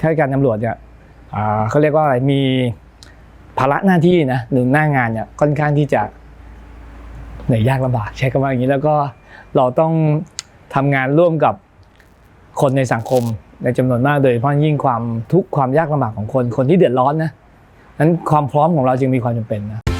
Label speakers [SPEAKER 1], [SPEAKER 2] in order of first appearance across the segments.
[SPEAKER 1] ข้าราชการตำรวจเนี่ยเขาเรียกว่าอะไรมีภาระหน้าที่นะหรือหน้างานเนี่ยค่อนข้างที่จะเหนื่อยยากลำบากใช้คำว่าอย่างนี้แล้วก็เราต้องทำงานร่วมกับคนในสังคมในจำนวนมากโดยเฉพาะยิ่งความทุกข์ความยากลำบากของคนคนที่เดือดร้อนนะนั้นความพร้อมของเราจึงมีความจำเป็นนะ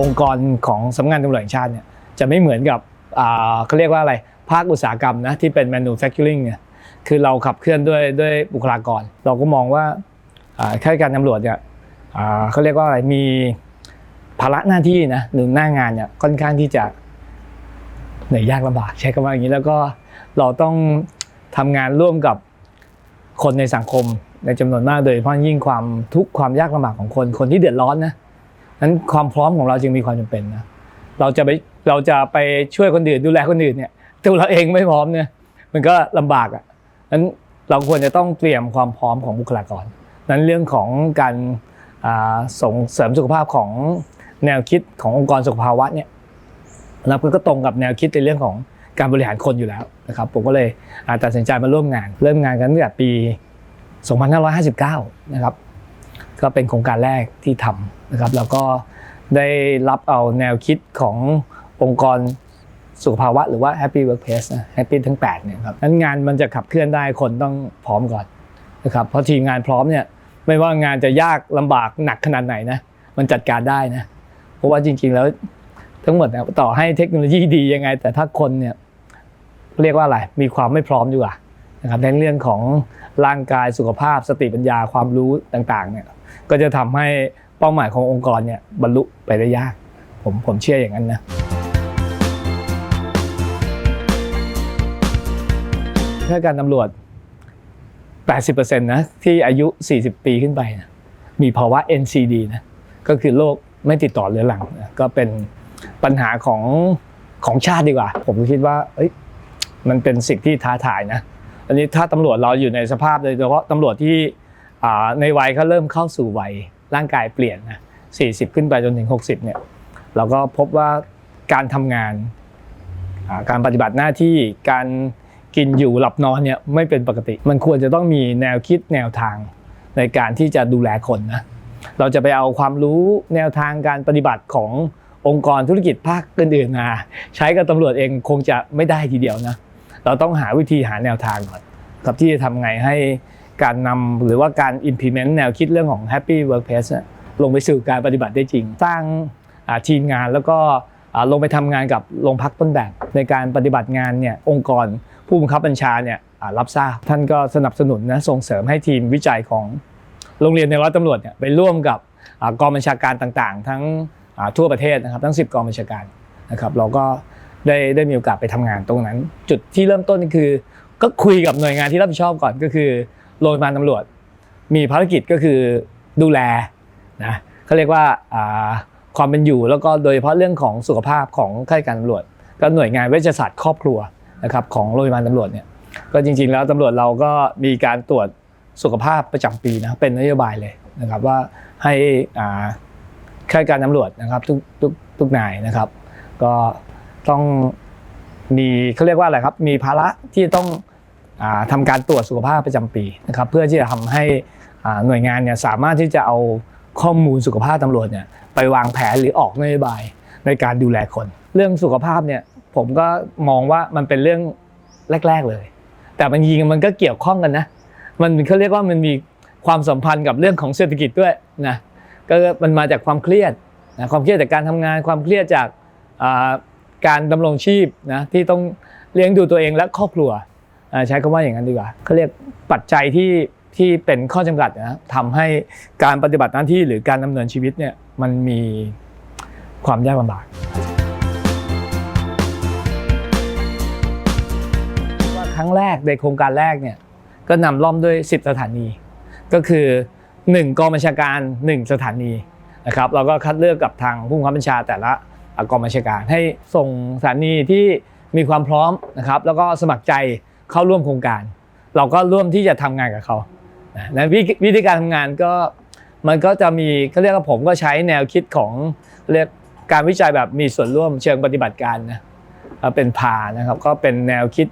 [SPEAKER 1] องค์กรของสำนักงานตำรวจแห่งชาติเนี่ยจะไม่เหมือนกับอ่าเขาเรียกว่าอะไรภาคอุตสาหกรรมนะที่เป็น manufacturing เนี่ยคือเราขับเคลื่อนด้วยด้วยบุคลากร เราก็มองว่าอ่าข้าราชการตำรวจเนี่ยอ่าเขาเรียกว่าอะไรมีภาระหน้าที่นะหรือหน้างานเนี่ยค่อนข้างที่จะเหนื่อยยากลำบากใช้คำว่าอย่างนี้แล้วก็เราต้องทำงานร่วมกับคนในสังคมในจำนวนมากโดยเฉพาะยิ่งความทุกข์ความยากลำบากของคนคนที่เดือดร้อนนะ นั้นความพร้อมของเราจึงมีความจำเป็นนะเราจะไปเราจะไปช่วยคนอื่นดูแลคนอื่นเนี่ยตัวเราเองไม่พร้อมเนี่ยมันก็ลำบากอะนั้นเราควรจะต้องเตรียมความพร้อมของบุคลากร นั้นเรื่องของการส่งเสริมสุขภาพของแนวคิดขององค์กรสุขภาวะเนี่ยแล้วมันก็ตรงกับแนวคิดในเรื่องของการบริหารคนอยู่แล้วนะครับ ผมก็เลยตัดสินใจมาร่วมงาน เริ่มงานกันตั้งแต่ปี 2559 นะครับ ก็เป็นโครงการแรกที่ทำนะครับ แล้วก็ได้รับเอาแนวคิดขององค์กรสุขภาวะหรือว่า Happy Workplace นะ Happy ทั้ง8เนี่ยครับนั้นงานมันจะขับเคลื่อนได้คนต้องพร้อมก่อนนะครับเพราะทีมงานพร้อมเนี่ยไม่ว่างานจะยากลำบากหนักขนาดไหนนะมันจัดการได้นะเพราะว่าจริงๆแล้วทั้งหมดนี่ยต่อให้เทคโนโลยีดียังไง แต่ถ้าคนเนี่ยเรียกว่าอะไรมีความไม่พร้อมดีกว่านะครับในเรื่องของร่างกายสุขภาพสติปัญญาความรู้ต่างๆเนี่ย ก็จะทำให้เป้าหมายขององค์กรเนี่ยบรรลุไปได้ยาก ผมผมเชื่ออย่างนั้นนะถ้าการตำรวจ 80%นะที่อายุ 40 ปีขึ้นไปนะมีภาวะ NCD นะก็คือโรคไม่ติดต่อเรื้อรังนะก็เป็นปัญหาของของชาติดีกว่า ผมคิดว่าเอ้ยมันเป็นสิ่งที่ท้าทายนะอันนี้ถ้าตำรวจเราอยู่ในสภาพโดยเฉพาะตำรวจที่ ในวัยเขาเริ่มเข้าสู่วัยร่างกายเปลี่ยนนะ40 ขึ้นไปจนถึง 60เนี่ยเราก็พบว่าการทำงานการปฏิบัติหน้าที่การกินอยู่หลับนอนเนี่ยไม่เป็นปกติ มันควรจะต้องมีแนวคิดแนวทางในการที่จะดูแลคนนะเราจะไปเอาความรู้แนวทางการปฏิบัติขององค์กรธุรกิจภาคอื่นๆมาใช้กับตำรวจเองคงจะไม่ได้ทีเดียวนะเราต้องหาวิธีหาแนวทางก่อนครับที่จะทำไงให้ การนำหรือว่าการ implement แนวคิดเรื่องของ Happy Workplace ลงไปสู่การปฏิบัติได้จริง สร้างทีมงานแล้วก็ลงไปทำงานกับโรงพักต้นแบบ ในการปฏิบัติงานเนี่ยองค์กรผู้บังคับบัญชาเนี่ยรับทราบท่านก็สนับสนุนนะส่งเสริมให้ทีมวิจัยของโรงเรียนในร้อยตำรวจเนี่ยไปร่วมกับอกองบัญชาการต่างๆ ทั้งทั่วประเทศนะครับทั้ง 10 กองบัญชาการนะครับเราก็ได้ได้มีโอกาสไปทำงานตรงนั้น จุดที่เริ่มต้นก็คือ ก็คุยกับหน่วยงานที่รับผิดชอบก่อนก็คือ โรงพยาบาลตำรวจ มีภารกิจก็คือดูแลนะเขาเรียกว่าความเป็นอยู่แล้วก็โดยเฉพาะเรื่องของสุขภาพของข้าราชการตำรวจ ก็หน่วยงานเวชศาสตร์ครอบครัวนะครับของโรงพยาบาลตำรวจเนี่ยก็จริง ๆ แล้วตำรวจเราก็มีการตรวจสุขภาพประจำปีนะเป็นนโยบายเลยนะครับว่าให้อ่าข้าราชการตำรวจนะครับทุกทุกทุกนายนะครับ ก็ต้องมีเขาเรียกว่าอะไรครับมีภาระที่ต้อง อ่าทำการตรวจสุขภาพประจำปีนะครับเพื่อที่จะทำให้หน่วยงานเนี่ยสามารถที่จะเอาข้อมูลสุขภาพตำรวจเนี่ยไปวางแผนหรือออกนโยบายในการดูแลคน เรื่องสุขภาพเนี่ยผมก็มองว่ามันเป็นเรื่องแรก ๆเลย แต่มันยิงมันก็เกี่ยวข้องกันนะมันเขาเรียกว่ามันมีความสัมพันธ์กับเรื่องของเศรษฐกิจด้วยนะก็มันมาจากความเครียดนะความเครียดจากการทำงานความเครียดจากการดำรงชีพนะที่ต้องเลี้ยงดูตัวเองและครอบครัว ใช้คำว่าอย่างนั้นดีกว่าเขาเรียกปัจจัยที่ที่เป็นข้อจำกัดนะทำให้การปฏิบัติหน้าที่หรือการดำเนินชีวิตเนี่ยมันมีความยากลำบากว่าครั้งแรกในโครงการแรกเนี่ยก็นำล่อมด้วย 10 สถานี ก็คือ 1 กองบัญชาการ 1 สถานีนะครับเราก็คัดเลือกกับทางผู้บังคับบัญชาแต่ละกองบัญชาการให้ส่งสถานีที่มีความพร้อมนะครับแล้วก็สมัครใจ เข้าร่วมโครงการ เราก็ร่วมที่จะทำงานกับเขานะและวิวิธีการทำงานก็มันก็จะมีเขาเรียกว่าผมก็ใช้แนวคิดของเรียกการวิจัยแบบมีส่วนร่วมเชิงปฏิบัติการนะเอ่อเป็นพานะครับก็เป็นแนวคิด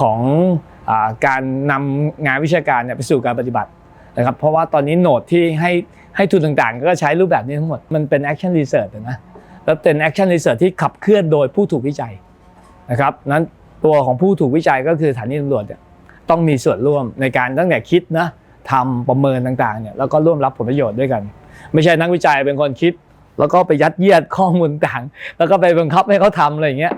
[SPEAKER 1] ของอการนำงานวิชาการเนี่ยไปสู่การปฏิบัตินะครับเพราะว่าตอนนี้โหนดที่ให้ให้ทุนต่างๆ ก็ใช้รูปแบบนี้ทั้งหมด มันเป็น action research นะแล้วเป็น action research ที่ขับเคลื่อนโดยผู้ถูกวิจัยนะครับนั้น ตัวของผู้ถูกวิจัยก็คือสถานีตำรวจเนี่ยต้องมีส่วนร่วมในการตั้งแต่คิดนะทำประเมินต่างๆเนี่ยแล้วก็ร่วมรับผลประโยชน์ด้วยกัน ไม่ใช่นักวิจัยเป็นคนคิด แล้วก็ไปยัดเยียดข้อมูลต่างแล้วก็ไปบังคับให้เขาทำอะไรอย่างเงี้ย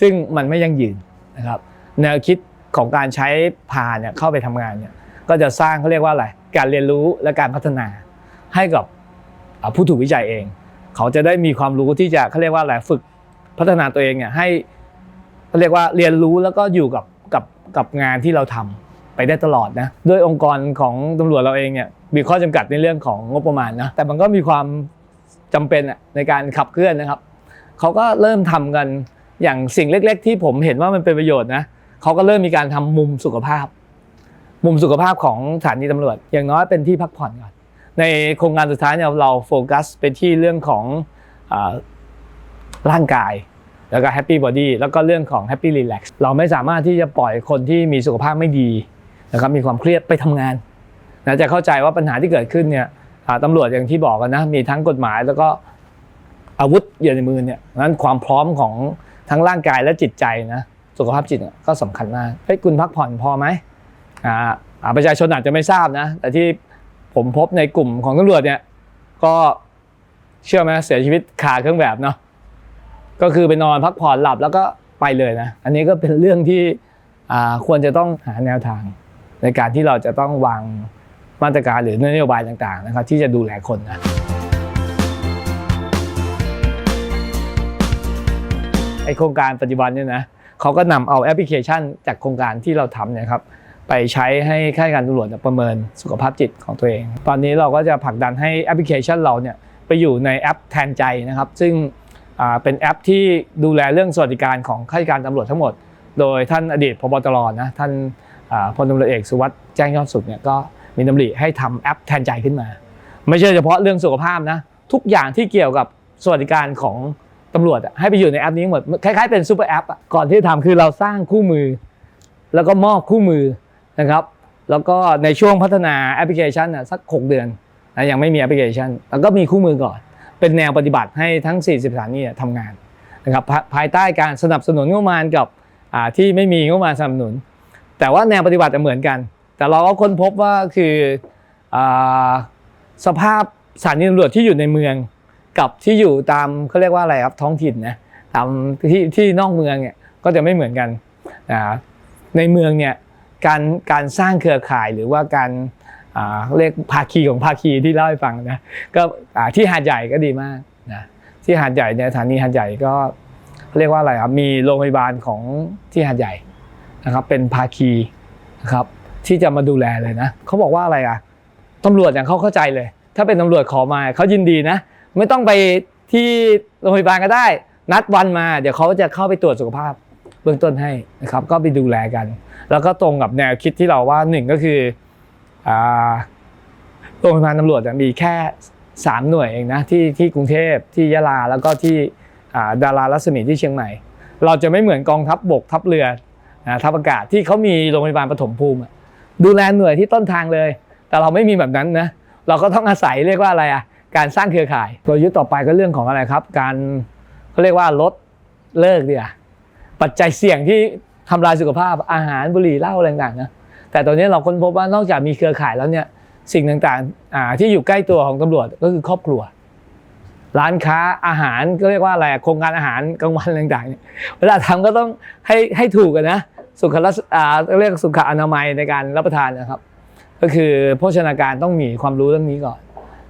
[SPEAKER 1] ซึ่งมันไม่ยั่งยืนนะครับแนวคิดของการใช้พาเนี่ยเข้าไปทำงานเนี่ยก็จะสร้างเขาเรียกว่าอะไรการเรียนรู้และการพัฒนาให้กับผู้ถูกวิจัยเอง เขาจะได้มีความรู้ที่จะเขาเรียกว่าอะไรฝึกพัฒนาตัวเองเนี่ยให้ เขาเรียกว่าเรียนรู้แล้วก็อยู่กับกับกับงานที่เราทำไปได้ตลอดนะด้วยองค์กรของตำรวจเราเองเนี่ยมีข้อจำกัดในเรื่องของงบประมาณนะแต่มันก็มีความจำเป็นอะในการขับเคลื่อนนะครับเขาก็เริ่มทำกันอย่างสิ่งเล็ก ๆ ที่ผมเห็นว่ามันเป็นประโยชน์นะเขาก็เริ่มมีการทำมุมสุขภาพ มุมสุขภาพของสถานีตำรวจ อย่างน้อยเป็นที่พักผ่อนก่อนในโครงการสุดท้ายเนี่ยเราโฟกัสไปที่เรื่องของอร่างกาย แล้วก็แฮปปี้บอดี้แล้วก็เรื่องของแฮปปี้รีแลกซ์เราไม่สามารถที่จะปล่อยคนที่มีสุขภาพไม่ดีนะครับมีความเครียดไปทำงานนะจะเข้าใจว่าปัญหาที่เกิดขึ้นเนี่ยตำรวจอย่างที่บอกกันนะมีทั้งกฎหมายแล้วก็อาวุธอยู่ในมือเนี่ยนั้นความพร้อมของทั้งร่างกายและจิตใจนะสุขภาพจิตก็สำคัญมากเฮ้ยคุณพักผ่อนพอไหมอ่าอ่าประชาชนอาจจะไม่ทราบนะ แต่ที่ผมพบในกลุ่มของตำรวจเนี่ยก็เชื่อไหมเสียชีวิตคาเครื่องแบบเนาะ ก็คือไปนอนพักผ่อนหลับแล้วก็ไปเลยนะ อันนี้ก็เป็นเรื่องที่ควรจะต้องหาแนวทาง ในการที่เราจะต้องวางมาตรการหรือนโยบายต่างๆนะครับที่จะดูแลคนนะไอโครงการปัจจุบันเนี่ยนะเขาก็นำเอาแอปพลิเคชันจากโครงการที่เราทำเนี่ยครับไปใช้ให้ข้าราชการตำรวจประเมินสุขภาพจิตของตัวเอง ตอนนี้เราก็จะผลักดันให้แอปพลิเคชันเราเนี่ยไปอยู่ในแอปแทนใจนะครับ ซึ่ง เป็นแอปที่ดูแลเรื่องสวัสดิการของข้าราชการตำรวจทั้งหมด โดยท่านอดีตพบตรนะท่านพลตำรวจเอกสุวัสด์แจ้งยอดสุขเนี่ยก็มีดำริให้ทำแอปแทนใจขึ้นมา ไม่ใช่เฉพาะเรื่องสุขภาพนะทุกอย่างที่เกี่ยวกับสวัสดิการของตำรวจให้ไปอยู่ในแอปนี้หมดคล้ายๆเป็นซูเปอร์แอปก่อนที่จะทำคือเราสร้างคู่มือ แล้วก็มอบคู่มือนะครับ แล้วก็ในช่วงพัฒนาแอปพลิเคชันน่ะสัก 6 เดือนนะยังไม่มีแอปพลิเคชันแล้วก็มีคู่มือก่อน เป็นแนวปฏิบัติให้ทั้ง 40 สถานีทำงานนะครับภายใต้การสนับสนุนงบประมาณกับที่ไม่มีงบประมาณสนับสนุน แต่ว่าแนวปฏิบัติจะเหมือนกัน แต่เราก็ค้นพบว่าคืออสภาพสถานีตำรวจที่อยู่ในเมืองกับที่อยู่ตามเขาเรียกว่าอะไรครับท้องถิ่นนะตามที่ที่นอกเมืองเนี่ยก็จะไม่เหมือนกันในเมืองเนี่ยการการสร้างเครือข่ายหรือว่าการ เรียกภาคีของภาคีที่เล่าให้ฟังนะก็ที่หาดใหญ่ก็ดีมากนะที่หาดใหญ่เนี่ยสถานีหาดใหญ่ก็เรียกว่าอะไรครับมีโรงพยาบาลของที่หาดใหญ่นะครับ เป็นภาคีนะครับที่จะมาดูแลเลยนะเขาบอกว่าอะไรอะตำรวจอย่างเขาเข้าใจเลย ถ้าเป็นตำรวจขอมาเขายินดีนะ ไม่ต้องไปที่โรงพยาบาลก็ได้ นัดวันมา เดี๋ยวเขาจะเข้าไปตรวจสุขภาพเบื้องต้นให้นะครับ ก็ไปดูแลกัน แล้วก็ตรงกับแนวคิดที่เราว่าหนึ่งก็คือ โรงพยาบาลตำรวจมีแค่ 3 หน่วยเองนะที่ที่กรุงเทพที่ยะลาแล้วก็ที่ดารารัศมีที่เชียงใหม่ เราจะไม่เหมือนกองทัพบบกทัพเรือทัพอากาศที่เขามีโรงพยาบาลปฐมภูมิ ดูแลหน่วยที่ต้นทางเลย แต่เราไม่มีแบบนั้นนะเราก็ต้องอาศัยเรียกว่าอะไรอะการสร้างเครือข่ายกลยุทธ์ต่อไปก็เรื่องของอะไรครับ การเขาเรียกว่าลดเลิกเดียปัจจัยเสี่ยงที่ทำลายสุขภาพอาหารบุหรี่เหล้าอะไรต่างๆนะ แต่ตอนนี้เราค้นพบว่านอกจากมีเครือข่ายแล้วเนี่ยสิ่งต่างๆที่อยู่ใกล้ตัวของตำรวจก็คือครอบครัว ร้านค้าอาหารก็เรียกว่าอะไรโครงการอาหารกลางวันต่างๆเนี่ยเวลาทำก็ต้องให้ให้ถูกกันนะสุขลักษอ่าเรียกสุขอนามัยในการรับประทานนะครับ ก็คือโภชนาการต้องมีความรู้เรื่องนี้ก่อน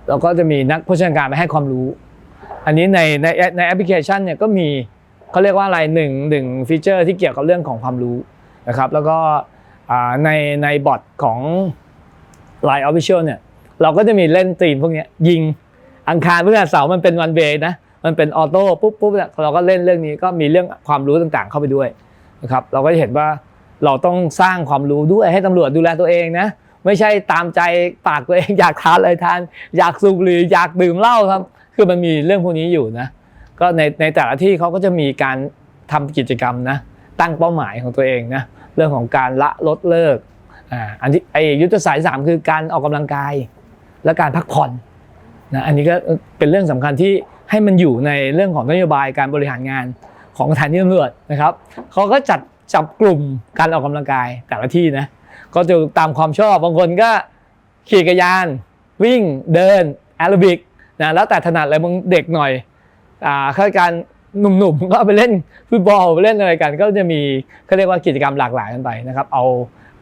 [SPEAKER 1] แล้วก็จะมีนักโภชนาการไปให้ความรู้ อันนี้ในในในแอปพลิเคชันเนี่ยก็มีเขาเรียกว่าอะไรหนึ่งหนึ่งฟีเจอร์ที่เกี่ยวกับเรื่องของความรู้นะครับ แล้วก็ ในในบอทของ Line Official เนี่ยเราก็จะมีเล่นตีมพวกนี้ยิงอังคารพฤหัสเสาร์มันเป็นวันเวนะมันเป็นออโต้ปุ๊บปุ๊บเนี่ยเราก็เล่นเรื่องนี้ก็มีเรื่องความรู้ต่างๆ เข้าไปด้วยนะครับเราก็จะเห็นว่าเราต้องสร้างความรู้ด้วยให้ตำรวจดูแลตัวเองนะไม่ใช่ตามใจปากตัวเองอยากทานอะไรทาน อยากสูบหรี่อยากดื่มเหล้าครับ คือมันมีเรื่องพวกนี้อยู่นะก็ในในแต่ละที่เขาก็จะมีการทำกิจกรรมนะตั้งเป้าหมายของตัวเองนะ เรื่องของการละลดเลิกอ่าอันที่ไอยุทธศาสตร์สามคือการออกกำลังกายและการพักผ่อนนะอันนี้ก็เป็นเรื่องสำคัญที่ให้มันอยู่ในเรื่องของนโยบายการบริหารงานของสถานีตำรวจนะครับเขาก็จัดจับกลุ่มการออกกำลังกายแต่ละที่นะก็จะตามความชอบบางคนก็ขี่จักรยาน วิ่งเดินแอโรบิกนะแล้วแต่ถนัดเลยบางเด็กหน่อยอ่าข้าราชการ หนุ่มๆก็ไปเล่นฟุตบอลไปเล่นอะไรกัน ก็จะมีเขาเรียกว่ากิจกรรมหลากหลายกันไปนะครับ เอา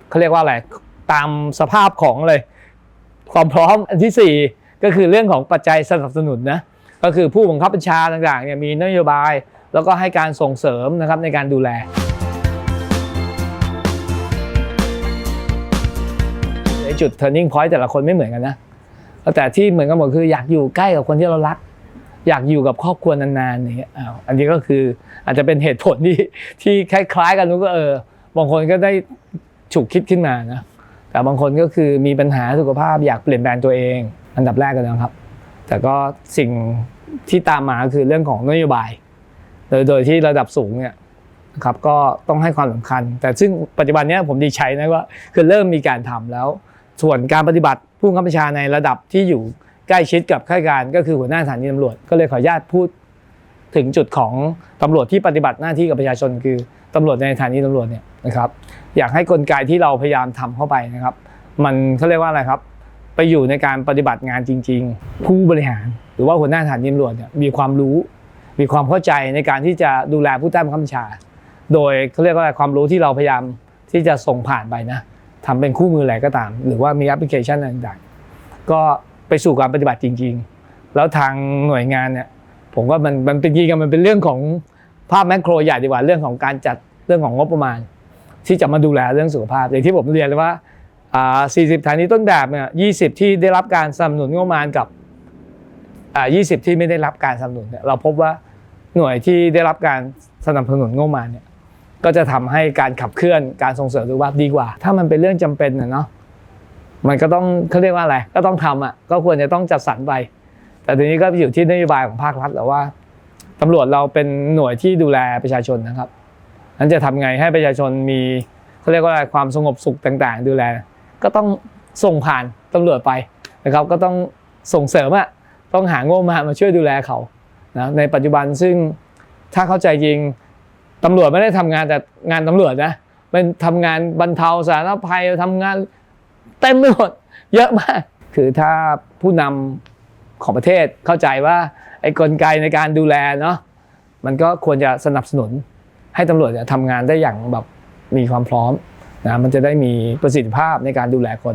[SPEAKER 1] เขาเรียกว่าอะไรตามสภาพของเลย ความพร้อมอันที่ 4 ก็คือเรื่องของปัจจัยสนับสนุนนะก็คือผู้บังคับบัญชาต่างๆเนี่ยมีนโยบาย แล้วก็ให้การส่งเสริมนะครับในการดูแลจุด turning point แต่ละคนไม่เหมือนกันนะแต่ที่เหมือนกันหมดคืออยากอยู่ใกล้กับคนที่เรารัก อยากอยู่กับครอบครัวนานๆอย่างเงี้ยอ้าวอันนี้ก็คืออาจจะเป็นเหตุผลที่ที่คล้าย ๆ กันนู้นก็เออบางคนก็ได้ฉุกคิดขึ้นมานะแต่บางคนก็คือมีปัญหาสุขภาพอยากเปลี่ยนแปลงตัวเอง อันดับแรกกันนะครับ แต่ก็สิ่งที่ตามมาคือเรื่องของนโยบาย โดยโดยที่ระดับสูงเนี่ยนะครับก็ต้องให้ความสำคัญ แต่ซึ่งปัจจุบันเนี้ยผมดีใจนะว่าคือเริ่มมีการทำแล้ว ส่วนการปฏิบัติผู้บังคับชาในระดับที่อยู่ ใกล้ชิดกับข้าราชการก็คือหัวหน้าสถานีตำรวจ ก็เลยขออนุญาตพูดถึงจุดของตำรวจที่ปฏิบัติหน้าที่กับประชาชน คือตำรวจในสถานีตำรวจเนี่ยนะครับ อยากให้กลไกที่เราพยายามทำเข้าไปนะครับ มันเขาเรียกว่าอะไรครับ ไปอยู่ในการปฏิบัติงานจริง ๆ ผู้บริหาร หรือว่าหัวหน้าสถานีตำรวจเนี่ยมีความรู้ มีความเข้าใจในการที่จะดูแลผู้ใต้บังคับบัญชา โดยเขาเรียกว่าอะไรความรู้ที่เราพยายามที่จะส่งผ่านไปนะทำเป็นคู่มืออะไรก็ตาม หรือว่ามีแอปพลิเคชันต่างๆก็ สู่การปฏิบัติจริง ๆ แล้วทางหน่วยงานเนี่ยผมว่ามันมันเป็นจริงๆมันเป็นเรื่องของภาพแมกโครใหญ่ดีกว่าเรื่องของการจัดเรื่องของงบประมาณ ที่จะมาดูแลเรื่องสุขภาพ อย่างที่ผมเรียนเลยว่าอ่า40สถานีต้นแบบเนี่ย20 ที่ได้รับการสนับสนุนงบประมาณกับอ่า20 ที่ไม่ได้รับการสนับสนุนเนี่ยเราพบว่าหน่วยที่ได้รับการสนับสนุนงบประมาณเนี่ยก็จะทำให้การขับเคลื่อนการส่งเสริมสุขภาพดีกว่า ถ้ามันเป็นเรื่องจำเป็นเนาะ มันก็ต้องเขาเรียกว่าอะไร ก็ต้องทำอะก็ควรจะต้องจัดสรรไป แต่ทีนี้ก็อยู่ที่นโยบายของภาครัฐแล้วว่าตำรวจเราเป็นหน่วยที่ดูแลประชาชนนะครับนั้นจะทำไงให้ประชาชนมีเขาเรียกว่าอะไรความสงบสุขต่างๆ ดูแล ก็ต้องส่งผ่านตำรวจไปนะครับ ก็ต้องส่งเสริมอะต้องหางบมามาช่วยดูแลเขานะในปัจจุบันซึ่งถ้าเข้าใจจริงตำรวจไม่ได้ทำงานแต่งานตำรวจนะเป็นทำงานบรรเทาสาธารณภัยทำงาน เต็มไปหมดเยอะมาก คือถ้าผู้นำของประเทศเข้าใจว่าไอ้กลไกในการดูแลเนาะมันก็ควรจะสนับสนุนให้ตำรวจเนี่ยทำงานได้อย่างแบบมีความพร้อมนะมันจะได้มีประสิทธิภาพในการดูแลคน